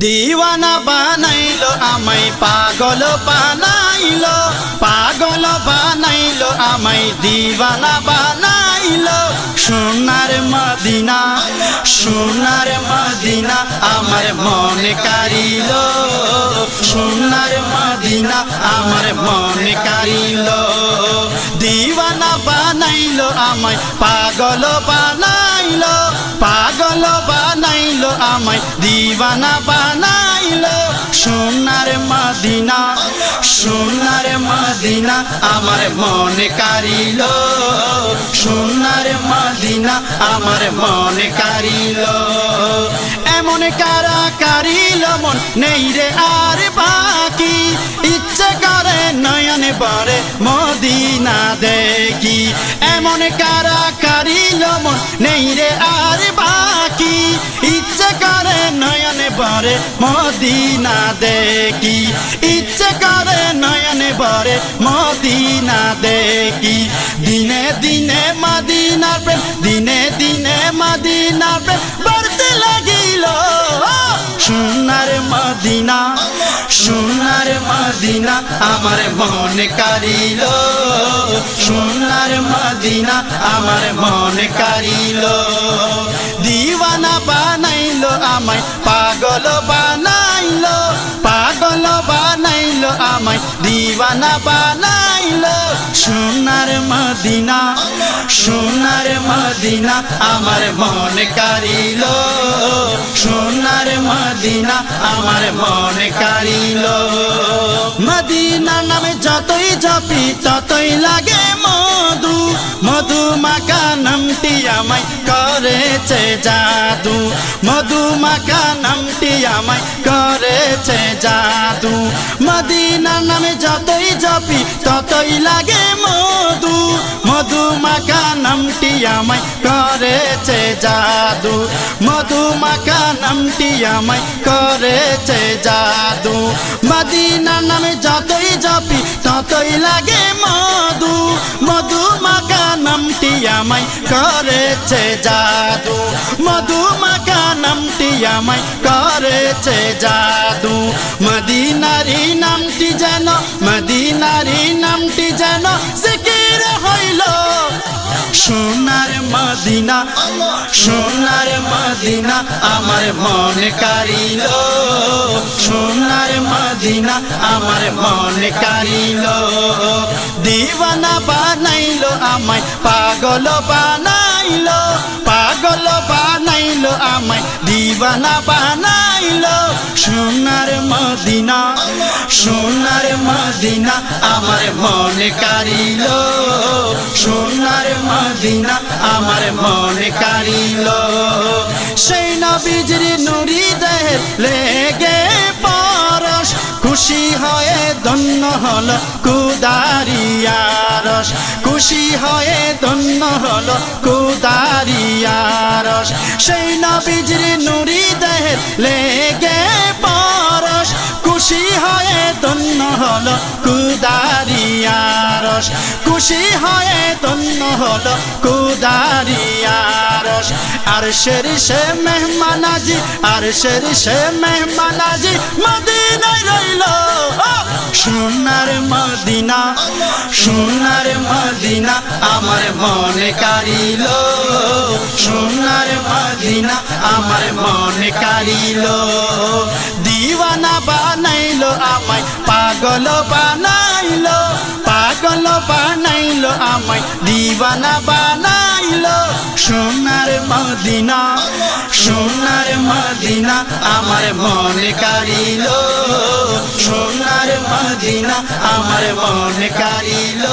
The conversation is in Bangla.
দিওয়ানা বানাইলো, আমায় পাগল বানাইলো পাগল বানাইলো, আমায় দিওয়ানা বানাইলো। সোনার মদিনা সোনার মদিনা আমার মনে কারিলো। সোনার মদিনা আমার মনে কারিলো। দিওয়ানা বানাইলো, আমায় পাগল বানাইলো পাগল বানাইলো আমায় দিওয়ানা বানাইলো সোনার মদিনা সোনার মদিনা আমার মনে কারিলো, সোনার মদিনা আমার মনে কারিলো। এমন কারা কারিল, মন নেই রে আর বাকি। ইচ্ছে করে নয়ন বরে মদিনা দেখি। এমন কারা কারিল, মন নেই রে আর বাকি। বরে মদিনা দেখি ইচ্ছে করে নয়নে বরে মদিনা দেখি দিনে দিনে মদিনার প্রেম, দিনে দিনে মদিনার প্রেম বাড়তে লাগিল। সোনার মদিনা, সোনার মদিনা আমার মন কারিল সোনার মদিনা আমার মন কারিল দিওয়ানা বানাইলো আমায়, পাগল বানাইলো। আমায় দিওয়ানা বানাইল সোনার মদিনা সোনার মদিনা আমার মন কারিল সোনার মদিনা আমার মন কারিল মদিনা নামে যতই ঝাপি, ততই লাগে মধু। মধু মাকা নামটি আমায় করেছে জাদু। মধু মাকা নামটি আমায় করেছে জাদু। মদিনা নামে যতই ঝাপি, ততই লাগে মধু। আমায় করেছে জাদু। মধু মাকা নামটি আমায় করেছে জাদু। মদিনা নামে যতই জপি, ততই লাগে মধু। মধু মাকা নামটি আমায় করেছে জাদু। মধু মাকা নামটি আমায় করেছে জাদু। মদিনারি সোনার মদিনা সোনার মদিনা, আমার মনে কারিল সোনার মদিনা, আমার মনে কারিল দিওয়ানা বানাইলো, আমায় পাগল বানাইলো। পাগল বানাইলো, আমায় দিওয়ানা বানাইলো। সোনার মদিনা সোনার মদিনা আমার মনে কারিল। সোনার মদিনা আমার মনে কারিল। সেই নবীজির নুরি দেহ লেগে পরশ, খুশি হয়ে ধন্য হল কুদারিয়ারস। খুশি হয়ে ধন্য হল কুদারিয়ারস। সেই নবীজির নুরি দেহ লেগে খুশি হয়ে ধন্য হল কুদারিয়ারস খুশি হয়ে ধন্য হল কুদারিয়ারস আর শের সে মেহমানাজি, আর শের সে মেহমানাজি রইল সোনার মদিনা সোনার মদিনা আমার মনে কারিল। সোনার মদিনা আমার মনে কারিল। দিওয়ানা বানাইলো, আমায় পাগল বানাইলো। পাগল বানাইলো, আমায় দিওয়ানা বানাইলো সোনার মদিনা সোনার মদিনা আমার মনে কারিল সোনার মদিনা আমার মনে কারিল